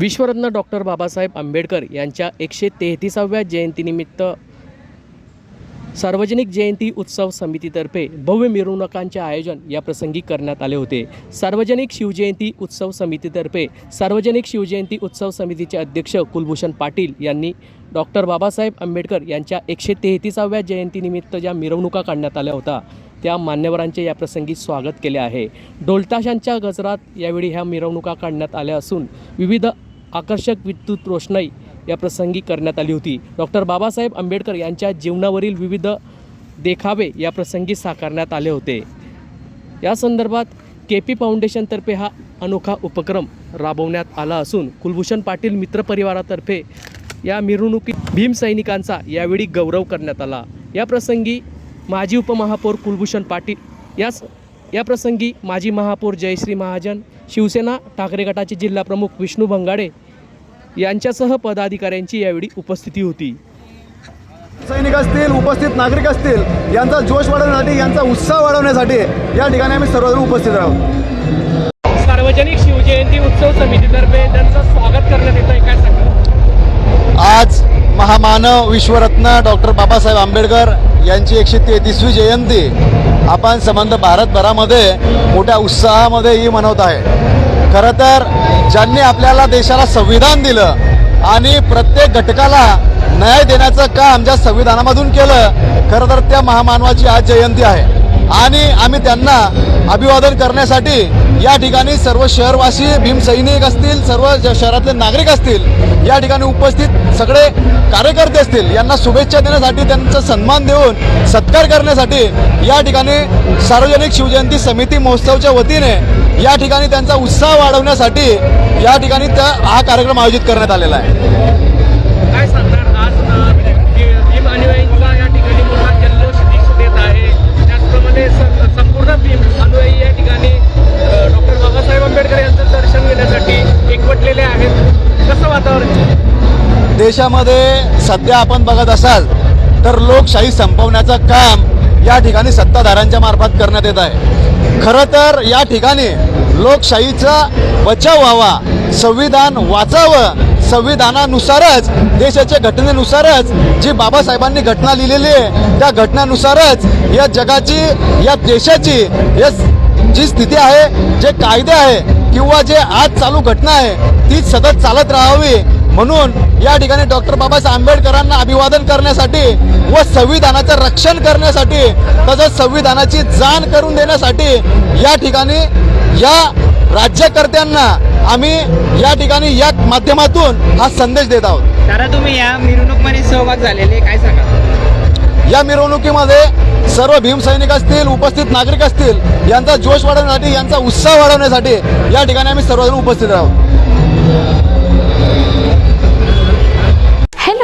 विश्वरत्न doctor Babasaheb Ambedkar यांच्या एकशे तेहतीसाव्या जयंतीनिमित्त सार्वजनिक जयंती उत्सव समितीतर्फे भव्य मिरवणुकांचे आयोजन या प्रसंगी करण्यात आले होते. सार्वजनिक शिवजयंती उत्सव समितीतर्फे सार्वजनिक शिवजयंती उत्सव समितीचे अध्यक्ष कुलभूषण पाटील यांनी डॉक्टर बाबासाहेब आंबेडकर यांच्या एकशे तेहतीसाव्या जयंतीनिमित्त ज्या मिरवणुका काढण्यात आल्या होत्या त्या मान्यवरांचे या प्रसंगी स्वागत केले आहे. ढोलताशांच्या गजरात यावेळी ह्या मिरवणुका काढण्यात आल्या असून विविध आकर्षक विद्युत रोषणाई या प्रसंगी करण्यात आली होती. डॉक्टर बाबासाहेब आंबेडकर यांच्या जीवनावरील विविध देखावे या प्रसंगी साकारण्यात आले होते. या संदर्भात के पी फाउंडेशनतर्फे हा अनोखा उपक्रम राबवण्यात आला असून कुलभूषण पाटील मित्रपरिवारातर्फे या मिरवणुकीत भीमसैनिकांचा यावेळी गौरव करण्यात आला. या प्रसंगी माजी उपमहापौर कुलभूषण पाटील याच या प्रसंगी माजी महापौर जयश्री महाजन शिवसेना ठाकरे गटाचे जिल्हाप्रमुख विष्णू भंगाडे यांच्यासह पदाधिकाऱ्यांची यावेळी उपस्थिती होती. सैनिक असतील उपस्थित नागरिक असतील यांचा जोश वाढवण्यासाठी यांचा उत्साह वाढवण्यासाठी या ठिकाणी आम्ही सर्वजण उपस्थित आहोत सार्वजनिक शिवजयंती उत्सव समितीतर्फे त्यांचं स्वागत करण्यात येत आहे काय सांगा हा मानव विश्वरत्न डॉक्टर बाबासाहेब आंबेडकर यांची एकशे तेहतीसवी जयंती आपण संबंध भारतभरामध्ये मोठ्या उत्साहामध्ये ही मनवत आहे. खरं तर ज्यांनी आपल्याला देशाला संविधान दिलं आणि प्रत्येक घटकाला न्याय देण्याचं काम ज्या संविधानामधून केलं खरं तर त्या महामानवाची आज जयंती आहे. आणि आम्ही त्यांना अभिवादन करण्यासाठी या ठिकाणी सर्व शहरवासी भीमसैनिक असतील सर्व शहरातले नागरिक असतील या ठिकाणी उपस्थित सगळे कार्यकर्ते असतील यांना शुभेच्छा देण्यासाठी त्यांचा सन्मान देऊन सत्कार करण्यासाठी या ठिकाणी सार्वजनिक शिवजयंती समिती महोत्सवच्या वतीने या ठिकाणी त्यांचा उत्साह वाढवण्यासाठी या ठिकाणी त्या हा कार्यक्रम आयोजित करण्यात आलेला आहे. देशामध्ये सध्या आपण बघत असाल तर लोकशाही संपवण्याचं काम या ठिकाणी सत्ताधाऱ्यांच्या मार्फत करण्यात येत आहे. खरं तर या ठिकाणी लोकशाहीचा बचाव व्हावा संविधान वाचावं संविधानानुसारच देशाच्या घटनेनुसारच जी बाबासाहेबांनी घटना लिहिलेली आहे त्या घटनानुसारच या जगाची या देशाची या जी स्थिती आहे जे कायदे आहे किंवा जे आज चालू घटना आहे ती सतत चालत राहावी. म्हणून या ठिकाणी डॉक्टर बाबासाहेब आंबेडकरांना अभिवादन करण्यासाठी व संविधानाचं रक्षण करण्यासाठी तसंच संविधानाची जाण करून देण्यासाठी या ठिकाणी या राज्यकर्त्यांना आम्ही या ठिकाणी या माध्यमातून हा संदेश देत आहोत. दादा तुम्ही या मिरवणूकमध्ये सहभाग झालेले काय सांगा? या मिरवणुकीमध्ये सर्व भीमसैनिक असतील उपस्थित नागरिक असतील यांचा जोश वाढवण्यासाठी यांचा उत्साह वाढवण्यासाठी या ठिकाणी आम्ही सर्वजण उपस्थित आहोत.